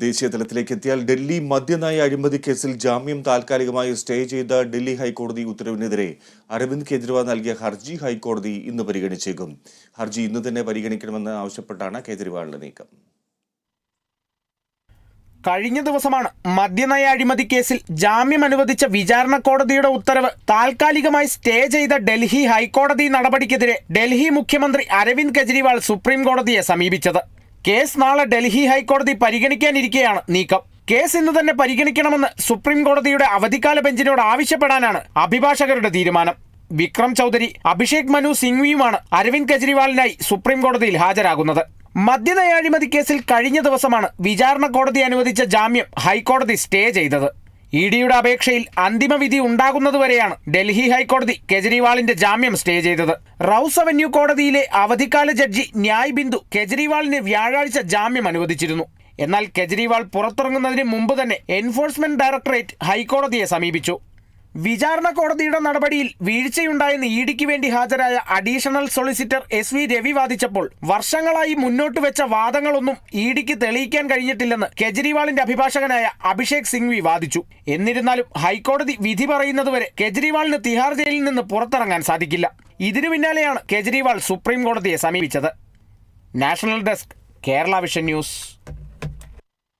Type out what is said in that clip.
ദേശീയ തലത്തിലേക്ക് എത്തിയാൽ ഡൽഹി മദ്യനയ അഴിമതി കേസിൽ ജാമ്യം താൽക്കാലികമായി സ്റ്റേ ചെയ്ത ഡൽഹി ഹൈക്കോടതി ഉത്തരവിനെതിരെ അരവിന്ദ് കെജ്രിവാൾ നൽകിയ ഹർജി ഹൈക്കോടതി ഇന്ന് പരിഗണിച്ചേക്കും. ഹർജി ഇന്ന് തന്നെ പരിഗണിക്കണമെന്ന് ആവശ്യപ്പെട്ടാണ് കേജ്രിവാളിന്റെ നീക്കം. കഴിഞ്ഞ ദിവസമാണ് മദ്യനയ അഴിമതി കേസിൽ ജാമ്യം അനുവദിച്ച വിചാരണ കോടതിയുടെ ഉത്തരവ് താൽക്കാലികമായി സ്റ്റേ ചെയ്ത ഡൽഹി ഹൈക്കോടതി നടപടിക്കെതിരെ ഡൽഹി മുഖ്യമന്ത്രി അരവിന്ദ് കെജ്രിവാൾ സുപ്രീം കോടതിയെ സമീപിച്ചത്. കേസ് നാളെ ഡൽഹി ഹൈക്കോടതി പരിഗണിക്കാനിരിക്കെയാണ് നീക്കം. കേസ് ഇന്ന് തന്നെ പരിഗണിക്കണമെന്ന് സുപ്രീം കോടതിയുടെ അവധിക്കാല ബെഞ്ചിനോട് ആവശ്യപ്പെടാനാണ് അഭിഭാഷകരുടെ തീരുമാനം. വിക്രം ചൗധരി അഭിഷേക് മനു സിംഗ്വിയുമാണ് അരവിന്ദ് കെജ്രിവാളിനായി സുപ്രീം കോടതിയിൽ ഹാജരാകുന്നത്. മദ്യനയാഴിമതി കേസിൽ കഴിഞ്ഞ ദിവസമാണ് വിചാരണ കോടതി അനുവദിച്ച ജാമ്യം ഹൈക്കോടതി സ്റ്റേ ചെയ്തത്. ഇ ഡിയുടെ അപേക്ഷയിൽ അന്തിമ വിധി ഉണ്ടാകുന്നതുവരെയാണ് ഡൽഹി ഹൈക്കോടതി കെജ്രിവാളിന്റെ ജാമ്യം സ്റ്റേ ചെയ്തത്. റൌസ് അവന്യൂ കോടതിയിലെ അവധിക്കാല ജഡ്ജി ന്യായ് ബിന്ദു കെജ്രിവാളിന് വ്യാഴാഴ്ച ജാമ്യം അനുവദിച്ചിരുന്നു. എന്നാൽ കെജ്രിവാൾ പുറത്തിറങ്ങുന്നതിന് മുമ്പ് തന്നെ എൻഫോഴ്സ്മെന്റ് ഡയറക്ടറേറ്റ് ഹൈക്കോടതിയെ സമീപിച്ചു. വിചാരണ കോടതിയുടെ നടപടിയിൽ വീഴ്ചയുണ്ടായെന്ന് ഇ ഡിക്ക് വേണ്ടി ഹാജരായ additional solicitor S V Ravi വാദിച്ചപ്പോൾ വർഷങ്ങളായി മുന്നോട്ട് വെച്ച വാദങ്ങളൊന്നും ഇ ഡിക്ക് തെളിയിക്കാൻ കഴിഞ്ഞിട്ടില്ലെന്ന് കെജ്രിവാളിന്റെ അഭിഭാഷകനായ അഭിഷേക് സിംഗ്വി വാദിച്ചു. എന്നിരുന്നാലും ഹൈക്കോടതി വിധി പറയുന്നതുവരെ കെജ്രിവാളിന് തിഹാർ ജയിലിൽ നിന്ന് പുറത്തിറങ്ങാൻ സാധിക്കില്ല. ഇതിനു പിന്നാലെയാണ് കെജ്രിവാൾ സുപ്രീം കോടതിയെ സമീപിച്ചത്. National desk Kerala vision news.